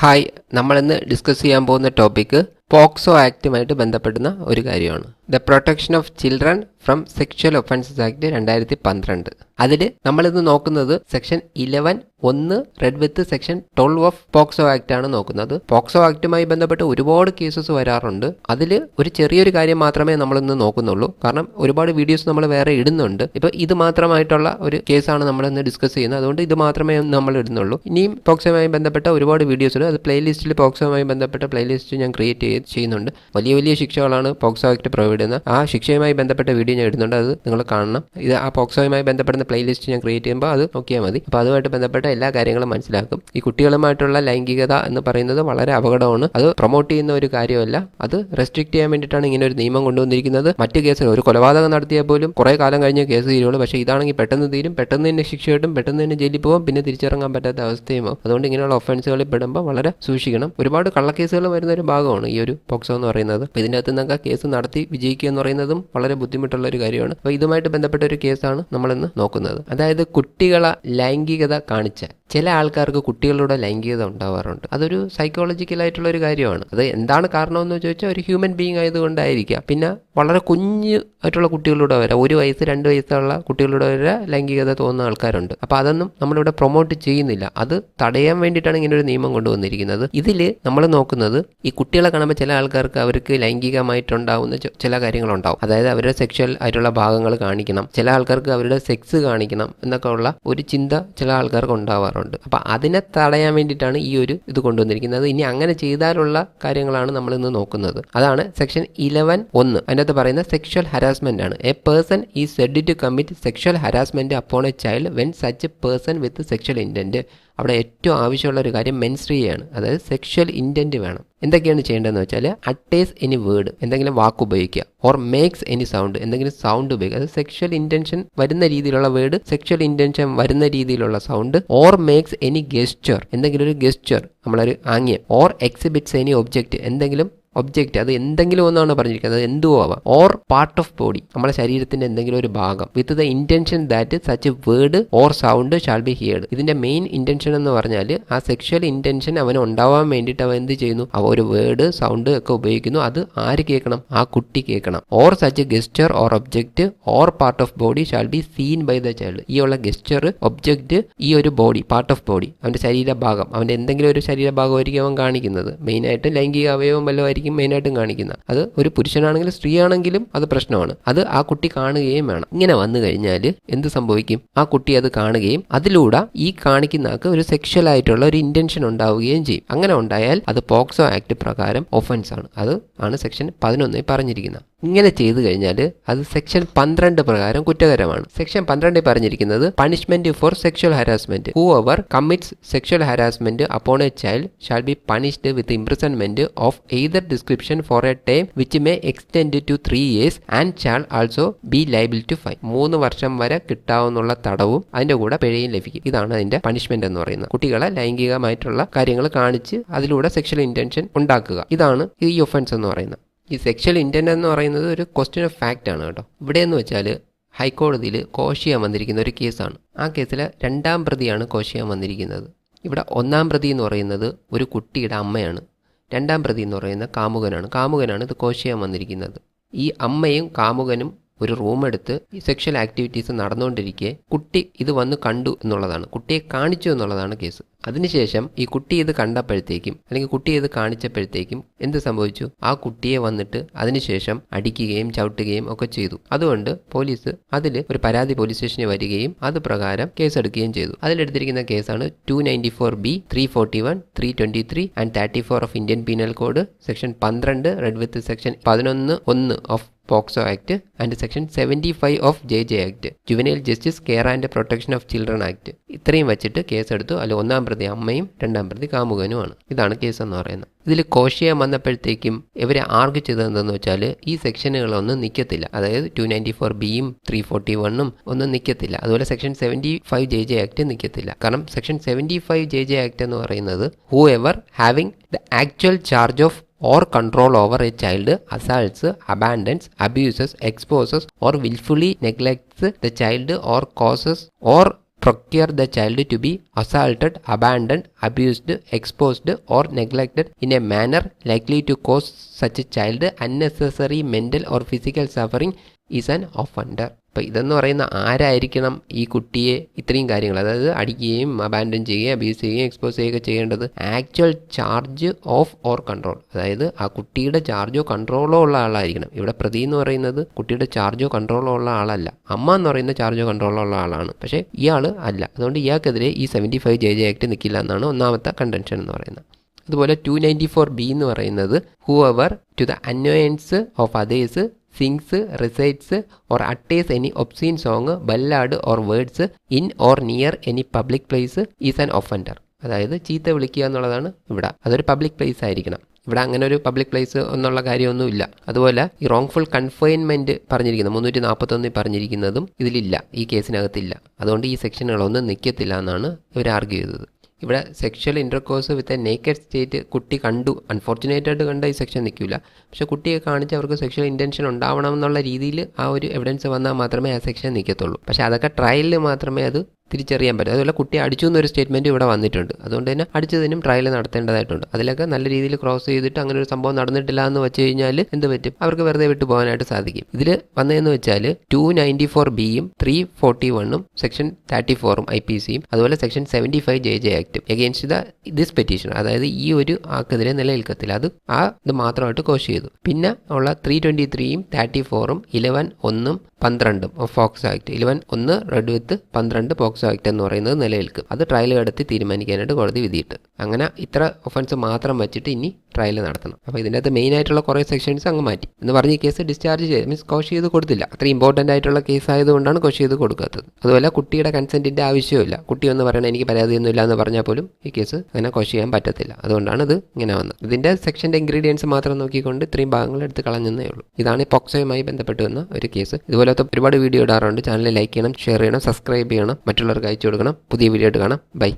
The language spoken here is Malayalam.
Hi നമ്മളിന്ന് ഡിസ്കസ് ചെയ്യാൻ പോകുന്ന ടോപ്പിക് പോക്സോ ആക്റ്റുമായിട്ട് ബന്ധപ്പെടുന്ന ഒരു കാര്യമാണ്. The protection of children from sexual offences act രണ്ടായിരത്തി പന്ത്രണ്ട് അതിൽ നമ്മളിന്ന് നോക്കുന്നത് സെക്ഷൻ ഇലവൻ ഒന്ന് read with section twelve of POCSO act ആണ് നോക്കുന്നത്. പോക്സോ ആക്ടുമായി ബന്ധപ്പെട്ട് ഒരുപാട് കേസസ് വരാറുണ്ട്. അതിൽ ഒരു ചെറിയൊരു കാര്യം മാത്രമേ നമ്മളിന്ന് നോക്കുന്നുള്ളൂ. കാരണം ഒരുപാട് വീഡിയോസ് നമ്മൾ വേറെ ഇടുന്നുണ്ട്. ഇപ്പോൾ ഇത് മാത്രമായിട്ടുള്ള ഒരു കേസാണ് നമ്മൾ ഇന്ന് ഡിസ്കസ് ചെയ്യുന്നത്. അതുകൊണ്ട് ഇത് മാത്രമേ നമ്മൾ ഇടുന്നുള്ളൂ. ഇനിയും പോക്സോയുമായി ബന്ധപ്പെട്ട ഒരുപാട് വീഡിയോസ് ഉണ്ട്. അത് പ്ലേലിസ്റ്റിൽ പോക്സോയുമായി ബന്ധപ്പെട്ട പ്ലേലിസ്റ്റ് ഞാൻ ക്രിയേറ്റ് ചെയ്യുന്നുണ്ട്. വലിയ വലിയ ശിക്ഷകളാണ് പോക്സോ ആക്ട് പ്രൊവൈഡ് ചെയ്യുന്നത് ആ ശിക്ഷയുമായി ബന്ധപ്പെട്ട വീഡിയോ ഞാൻ ഇടുന്നുണ്ട്. അത് നിങ്ങൾ കാണണം. ഇത് ആ പോക്സോയുമായി ബന്ധപ്പെടുന്ന പ്ലേലിസ്റ്റ് ഞാൻ ക്രിയേറ്റ് ചെയ്യുമ്പോൾ അത് നോക്കിയാൽ മതി. അപ്പോൾ അതുമായിട്ട് ബന്ധപ്പെട്ട എല്ലാ കാര്യങ്ങളും മനസ്സിലാക്കും. ഈ കുട്ടികളുമായിട്ടുള്ള ലൈംഗികത എന്ന് പറയുന്നത് വളരെ അപകടമാണ്. അത് പ്രൊമോട്ട് ചെയ്യുന്ന ഒരു കാര്യമല്ല. അത് റെസ്ട്രിക്ട് ചെയ്യാൻ വേണ്ടിയിട്ടാണ് ഇങ്ങനെ ഒരു നിയമം കൊണ്ടുവന്നിരിക്കുന്നത്. മറ്റ് കേസുകൾ ഒരു കൊലപാതകം നടത്തിയാൽ പോലും കുറേ കാലം കഴിഞ്ഞ കേസ് തീരുള്ളൂ. പക്ഷേ ഇതാണെങ്കിൽ പെട്ടെന്ന് തീരും. പെട്ടെന്ന് തന്നെ ശിക്ഷ കിട്ടും. പെട്ടെന്ന് തന്നെ ജയിലിൽ പോകും. പിന്നെ തിരിച്ചിറങ്ങാൻ പറ്റാത്ത അവസ്ഥയുമോ അതുകൊണ്ട് ഇങ്ങനെയുള്ള ഒഫൻസുകളിൽ പെടുമ്പോൾ വളരെ സൂക്ഷിക്കണം ഒരുപാട് കള്ളക്കേസുകൾ വരുന്ന ഒരു ഭാഗമാണ് ഈ ഒരു പോക്സോ എന്ന് പറയുന്നത്. അപ്പോൾ ഇതിന്റെ അകത്ത് നിന്നൊക്കെ കേസ് നടത്തി വിജയിക്കുക എന്ന് പറയുന്നതും വളരെ ബുദ്ധിമുട്ടുള്ള ഒരു കാര്യമാണ്. അപ്പോൾ ഇതുമായിട്ട് ബന്ധപ്പെട്ട ഒരു കേസാണ് നമ്മളിന്ന് നോക്കുന്നത്. അതായത് കുട്ടികളെ ലൈംഗികത കാണിച്ച ചില ആൾക്കാർക്ക് കുട്ടികളുടെ ലൈംഗികത ഉണ്ടാവാറുണ്ട്. അതൊരു സൈക്കോളജിക്കൽ ആയിട്ടുള്ള ഒരു കാര്യമാണ്. അത് എന്താണ് കാരണം എന്ന് ചോദിച്ചാൽ ഒരു ഹ്യൂമൻ ബീങ് ആയതുകൊണ്ടായിരിക്കാം. പിന്നെ വളരെ കുഞ്ഞ് ആയിട്ടുള്ള കുട്ടികളുടെ വരെ ഒരു വയസ്സ് രണ്ട് വയസ്സുള്ള കുട്ടികളുടെ വരെ ലൈംഗികത തോന്നുന്ന ആൾക്കാരുണ്ട്. അപ്പോൾ അതൊന്നും നമ്മളിവിടെ പ്രൊമോട്ട് ചെയ്യുന്നില്ല. അത് തടയാൻ വേണ്ടിയിട്ടാണ് ഇങ്ങനെ ഒരു നിയമം കൊണ്ടുവന്നിരിക്കുന്നത്. ഇതിൽ നമ്മൾ നോക്കുന്നത് ഈ കുട്ടികളെ കാണുമ്പോൾ ചില ആൾക്കാർക്ക് അവർക്ക് ലൈംഗികമായിട്ടുണ്ടാവുന്ന ചില കാര്യങ്ങളുണ്ടാവും. അതായത് അവരുടെ സെക്ഷൽ ആയിട്ടുള്ള ഭാഗങ്ങൾ കാണിക്കണം. ചില ആൾക്കാർക്ക് അവരുടെ സെക്സ് കാണിക്കണം എന്നൊക്കെ ഉള്ള ഒരു ചിന്ത ചില ആൾക്കാർക്ക് ഉണ്ടാവാറുണ്ട്. അപ്പോൾ അതിനെ തടയാൻ വേണ്ടിയിട്ടാണ് ഈ ഒരു ഇത് കൊണ്ടുവന്നിരിക്കുന്നത്. ഇനി അങ്ങനെ ചെയ്താലുള്ള കാര്യങ്ങളാണ് നമ്മൾ ഇന്ന് നോക്കുന്നത്. അതാണ് സെക്ഷൻ ഇലവൻ ഒന്ന്. അതിനകത്ത് പറയുന്ന സെക്ഷൽ ഹരാസ്മെന്റ് ആണ്. A person is said to commit sexual harassment upon a child when such person with sexual intent അവിടെ ഏറ്റവും ആവശ്യമുള്ള ഒരു കാര്യം മെൻസ്ട്രിയാണ്. അതായത് സെക്ഷൽ ഇന്റന്റ് വേണം. എന്തൊക്കെയാണ് ചെയ്യേണ്ടതെന്ന് വെച്ചാൽ അട്ടേസ് എനി വേർഡ് എന്തെങ്കിലും വാക്ക് ഉപയോഗിക്കുക. ഓർ മേക്സ് എനി സൗണ്ട് എന്തെങ്കിലും സൗണ്ട് ഉപയോഗിക്കുക. അത് സെക്ഷൽ ഇന്റൻഷൻ വരുന്ന രീതിയിലുള്ള വേർഡ് സെക്ഷൽ ഇന്റൻഷൻ വരുന്ന രീതിയിലുള്ള sound or makes any gesture എന്തെങ്കിലും ഒരു ഗെസ്റ്റർ നമ്മളൊരു ആംഗ്യം. ഓർ എക്സിബിറ്റ്സ് എനി ഒബ്ജക്റ്റ് എന്തെങ്കിലും ഒബ്ജക്റ്റ് അത് എന്തെങ്കിലും ഒന്നാണ് പറഞ്ഞിരിക്കുന്നത്. അത് എന്തുവോ ആവാം. ഓർ പാർട്ട് ഓഫ് ബോഡി നമ്മുടെ ശരീരത്തിന്റെ എന്തെങ്കിലും ഒരു ഭാഗം. With the intention that such word or sound shall be heard ഇതിന്റെ മെയിൻ ഇന്റൻഷൻ എന്ന് പറഞ്ഞാൽ ആ സെക്ഷൽ ഇന്റൻഷൻ അവന് ഉണ്ടാവാൻ വേണ്ടിയിട്ട് അവൻ എന്ത് ചെയ്യുന്നു? അവ ഒരു വേർഡ് സൗണ്ട് ഒക്കെ ഉപയോഗിക്കുന്നു. അത് ആര് കേൾക്കണം? ആ കുട്ടി കേൾക്കണം. Or such gesture or object or part of body shall be seen by the child ഈ ഉള്ള ഗെസ്റ്റർ ഒബ്ജക്റ്റ് ഈ ഒരു ബോഡി പാർട്ട് ഓഫ് ബോഡി അവന്റെ ശരീരഭാഗം. അവന്റെ എന്തെങ്കിലും ഒരു ശരീരഭാഗമായിരിക്കും അവൻ കാണിക്കുന്നത്. മെയിനായിട്ട് ലൈംഗിക അവയവം വല്ലതും ആയിരിക്കും മെയിനായിട്ടും കാണിക്കുന്നത്. അത് ഒരു പുരുഷനാണെങ്കിലും സ്ത്രീ ആണെങ്കിലും അത് പ്രശ്നമാണ്. അത് ആ കുട്ടി കാണുകയും വേണം. ഇങ്ങനെ വന്നു കഴിഞ്ഞാൽ എന്ത് സംഭവിക്കും? ആ കുട്ടി അത് കാണുകയും അതിലൂടെ ഈ കാണിക്കുന്ന ആൾക്ക് ഒരു സെക്ഷൽ ആയിട്ടുള്ള ഒരു ഇന്റൻഷൻ ഉണ്ടാവുകയും ചെയ്യും. അങ്ങനെ ഉണ്ടായാൽ അത് പോക്സോ ആക്ട് പ്രകാരം ഒഫൻസ് ആണ്. അത് ആണ് സെക്ഷൻ പതിനൊന്നിൽ പറഞ്ഞിരിക്കുന്നത്. ഇങ്ങനെ ചെയ്തു കഴിഞ്ഞാൽ അത് സെക്ഷൻ പന്ത്രണ്ട് പ്രകാരം കുറ്റകരമാണ്. സെക്ഷൻ പന്ത്രണ്ടിൽ പറഞ്ഞിരിക്കുന്നത് punishment for sexual harassment whoever commits sexual harassment upon a child shall be punished with imprisonment of either description for a time which may extend to three years and shall also be liable to fine മൂന്ന് വർഷം വരെ കിട്ടാവുന്നുള്ള തടവും അതിന്റെ കൂടെ പിഴയും ലഭിക്കും. ഇതാണ് അതിന്റെ പണിഷ്മെന്റ് എന്ന് പറയുന്നത്. കുട്ടികളെ ലൈംഗികമായിട്ടുള്ള കാര്യങ്ങൾ കാണിച്ച് അതിലൂടെ സെക്ഷൽ ഇന്റൻഷൻ ഉണ്ടാക്കുക. ഇതാണ് ഈ ഒഫൻസ് എന്ന് പറയുന്നത്. ഈ സെക്ഷൽ ഇന്റന്റ് എന്ന് പറയുന്നത് ഒരു ക്വസ്റ്റ്യൻ ഓഫ് ഫാക്റ്റ് ആണ് കേട്ടോ. ഇവിടെ എന്ന് വെച്ചാൽ ഹൈക്കോടതിയിൽ കോശിയാൻ വന്നിരിക്കുന്ന ഒരു കേസാണ്. ആ കേസിൽ രണ്ടാം പ്രതിയാണ് കോശിയാൻ വന്നിരിക്കുന്നത്. ഇവിടെ ഒന്നാം പ്രതി എന്ന് പറയുന്നത് ഒരു കുട്ടിയുടെ അമ്മയാണ്. രണ്ടാം പ്രതി എന്ന് പറയുന്ന കാമുകനാണ്. കാമുകനാണ് ഇത് കോശയാൻ വന്നിരിക്കുന്നത്. ഈ അമ്മയും കാമുകനും ഒരു റൂം എടുത്ത് സെക്ഷൽ ആക്ടിവിറ്റീസ് നടന്നുകൊണ്ടിരിക്കെ. കുട്ടി ഇത് വന്ന് കണ്ടു എന്നുള്ളതാണ്. കുട്ടിയെ കാണിച്ചു എന്നുള്ളതാണ് കേസ് അതിനുശേഷം ഈ കുട്ടി ഇത് കണ്ടപ്പോഴത്തേക്കും അല്ലെങ്കിൽ കുട്ടി ഇത് കാണിച്ചപ്പോഴത്തേക്കും എന്ത് സംഭവിച്ചു? ആ കുട്ടിയെ വന്നിട്ട് അതിനുശേഷം അടിക്കുകയും ചവിട്ടുകയും ഒക്കെ ചെയ്തു. അതുകൊണ്ട് പോലീസ് അതിൽ ഒരു പരാതി പോലീസ് സ്റ്റേഷനിൽ വരികയും അത് പ്രകാരം കേസെടുക്കുകയും ചെയ്തു. അതിലെടുത്തിരിക്കുന്ന കേസാണ് two ninety four B three forty one three twenty three and thirty four of Indian penal code section പന്ത്രണ്ട് റെഡ് വിത്ത് സെക്ഷൻ പതിനൊന്ന് ഒന്ന് of POCSO act and section seventy five of J J act juvenile justice care and protection of children act ഇത്രയും വെച്ചിട്ട് കേസ് കേസെടുത്തു. അല്ല ഒന്നാം പ്രതി അമ്മയും രണ്ടാം പ്രതി കാമുകനുമാണ്. ഇതാണ് കേസ് എന്ന് പറയുന്നത്. ഇതിൽ കോശയം വന്നപ്പോഴത്തേക്കും ഇവരെ ആർഗ് ചെയ്തതെന്ന് വെച്ചാൽ ഈ സെക്ഷനുകളൊന്നും നിൽക്കത്തില്ല അതായത് ടു നയന്റി ഫോർ ബിയും ത്രീ ഫോർട്ടി വണ്ണും ഒന്നും നിൽക്കത്തില്ല അതുപോലെ section seventy five J J act നിൽക്കത്തില്ല കാരണം section seventy five J J act എന്ന് പറയുന്നത് whoever having the actual charge of or control over a child assaults, abandons, abuses, exposes or willfully neglects the child or causes or procure the child to be assaulted, abandoned, abused, exposed or neglected in a manner likely to cause such a child unnecessary mental or physical suffering is an offender അപ്പോൾ ഇതെന്ന് പറയുന്ന ആരായിരിക്കണം ഈ കുട്ടിയെ ഇത്രയും കാര്യങ്ങൾ? അതായത് അടിക്കുകയും അബാൻഡൻ ചെയ്യുകയും അബ്യൂസ് ചെയ്യുകയും എക്സ്പോസ് ചെയ്യുകയൊക്കെ ചെയ്യേണ്ടത് actual charge of or control അതായത് ആ കുട്ടിയുടെ ചാർജോ കൺട്രോളോ ഉള്ള ആളായിരിക്കണം. ഇവിടെ പ്രതി എന്ന് പറയുന്നത് കുട്ടിയുടെ ചാർജോ കൺട്രോളോ ഉള്ള ആളല്ല. അമ്മ എന്ന് പറയുന്ന ചാർജോ കൺട്രോളോ ഉള്ള ആളാണ്. പക്ഷേ ഇയാൾ അല്ല. അതുകൊണ്ട് ഇയാൾക്കെതിരെ ഈ seventy five J J act നിൽക്കില്ല എന്നാണ് ഒന്നാമത്തെ കണ്ടൻഷൻ എന്ന് പറയുന്നത്. അതുപോലെ ടു നയന്റി ഫോർ ബി എന്ന് പറയുന്നത് whoever to the annoyance of others sings recites or utters any obscene song ballad or words in or near any public place is an offender അതായത് ചീത്ത വിളിക്കുക എന്നുള്ളതാണ് ഇവിടെ. അതൊരു പബ്ലിക് പ്ലേസ് ആയിരിക്കണം. ഇവിടെ അങ്ങനെ ഒരു പബ്ലിക് പ്ലേസ് എന്നുള്ള കാര്യമൊന്നുമില്ല. അതുപോലെ ഈ റോങ്ഫുൾ കൺഫൈൻമെന്റ് പറഞ്ഞിരിക്കുന്നത് മുന്നൂറ്റി നാൽപ്പത്തൊന്നിൽ പറഞ്ഞിരിക്കുന്നതും ഇതിലില്ല. ഈ കേസിനകത്തില്ല അതുകൊണ്ട് ഈ സെക്ഷനുകളൊന്നും നിൽക്കത്തില്ല എന്നാണ് ഇവർ ആർഗ്യൂ ചെയ്തത്. ഇവിടെ sexual intercourse with a naked state കുട്ടി കണ്ടു. അൺഫോർച്ചുനേറ്റ് ആയിട്ട് കണ്ട ഈ സെക്ഷൻ നിൽക്കില്ല പക്ഷെ കുട്ടിയെ കാണിച്ച് അവർക്ക് സെക്ഷൽ ഇന്റൻഷൻ ഉണ്ടാവണം എന്നുള്ള രീതിയിൽ ആ ഒരു എവിഡൻസ് വന്നാൽ മാത്രമേ ആ സെക്ഷൻ നിൽക്കത്തുള്ളൂ. പക്ഷേ അതൊക്കെ ട്രയലിൽ മാത്രമേ അത് തിരിച്ചറിയാൻ പറ്റും. അതുപോലെ കുട്ടി അടിച്ചു എന്നൊരു സ്റ്റേറ്റ്മെന്റ് ഇവിടെ വന്നിട്ടുണ്ട്. അതുകൊണ്ട് തന്നെ അടിച്ചതിനും ട്രയൽ നടത്തേണ്ടതായിട്ടുണ്ട്. അതിലൊക്കെ നല്ല രീതിയിൽ ക്രോസ് ചെയ്തിട്ട് അങ്ങനെ ഒരു സംഭവം നടന്നിട്ടില്ല എന്ന് വെച്ച് കഴിഞ്ഞാൽ എന്ത് പറ്റും? അവർക്ക് വെറുതെ വിട്ടു പോകാനായിട്ട് സാധിക്കും. ഇതിൽ വന്നതെന്ന് വെച്ചാൽ ടു നയന്റി ഫോർ ബിയും ത്രീ ഫോർട്ടി വണ്ണും സെക്ഷൻ തേർട്ടി ഫോറും ഐ പി സിയും അതുപോലെ section seventy five J J ആക്ടും against the this petition അതായത് ഈ ഒരു ആക്കെതിരെ നിലനിൽക്കത്തില്ല. അത് ആ ഇത് മാത്രമായിട്ട് കോഷ് ചെയ്തു. പിന്നെ ഉള്ള ത്രീ ട്വന്റി ത്രീയും തേർട്ടി ഫോറും ഇലവൻ ഒന്നും പന്ത്രണ്ടും ഫോക്സ് ആക്ട് ഇലവൻ ഒന്ന് റെഡ് വിത്ത് പന്ത്രണ്ട് പോക്സോ ആക്ട് എന്ന് പറയുന്നത് നിലനിൽക്കും. അത് ട്രയൽ നടത്തി തീരുമാനിക്കാനായിട്ട് കോടതി വിധിയിട്ട്. അങ്ങനെ ഇത്ര ഒഫൻസ് മാത്രം വെച്ചിട്ട് ഇനി ട്രയൽ നടത്തണം. അപ്പോൾ ഇതിന്റെ അകത്ത് മെയിൻ ആയിട്ടുള്ള കുറേ സെക്ഷൻസ് അങ്ങ് മാറ്റി. എന്ന് പറഞ്ഞ് ഈ കേസ് ഡിസ്ചാർജ് ചെയ്ത് മീൻസ് കോഷ് ചെയ്ത് കൊടുത്തില്ല. അത്ര ഇമ്പോർട്ടന്റ് ആയിട്ടുള്ള കേസ് ആയതുകൊണ്ടാണ് കോഷ് ചെയ്ത് കൊടുക്കാത്തത്. അതുപോലെ കുട്ടിയുടെ കൺസെന്റിന്റെ ആവശ്യമില്ല കുട്ടി എന്ന് പറയണത് എനിക്ക് പരാതിയൊന്നും ഇല്ല എന്ന് പറഞ്ഞാൽ പോലും ഈ കേസ് അങ്ങനെ കോഷ് ചെയ്യാൻ പറ്റത്തില്ല. അതുകൊണ്ടാണ് ഇത് ഇങ്ങനെ വന്നത്. ഇതിന്റെ സെക്ഷന്റെ ഇൻഗ്രീഡിയൻസ് മാത്രം നോക്കിക്കൊണ്ട് ഇത്രയും ഭാഗങ്ങൾ എടുത്ത് കളഞ്ഞെന്നേ ഉള്ളൂ. ഇതാണ് ഈ പോക്സോയുമായി ബന്ധപ്പെട്ട് വന്ന ഒരു കേസ് ഇതുപോലത്തെ ഒരുപാട് വീഡിയോ ഇടാറുണ്ട്. ചാനൽ ലൈക്ക് ചെയ്യണം ഷെയർ ചെയ്യണം സബ്സ്ക്രൈബ് ചെയ്യണം. മറ്റുള്ളവർക്ക് അയച്ചു കൊടുക്കണം. പുതിയ വീഡിയോ ആയിട്ട് കാണാം. ബൈ.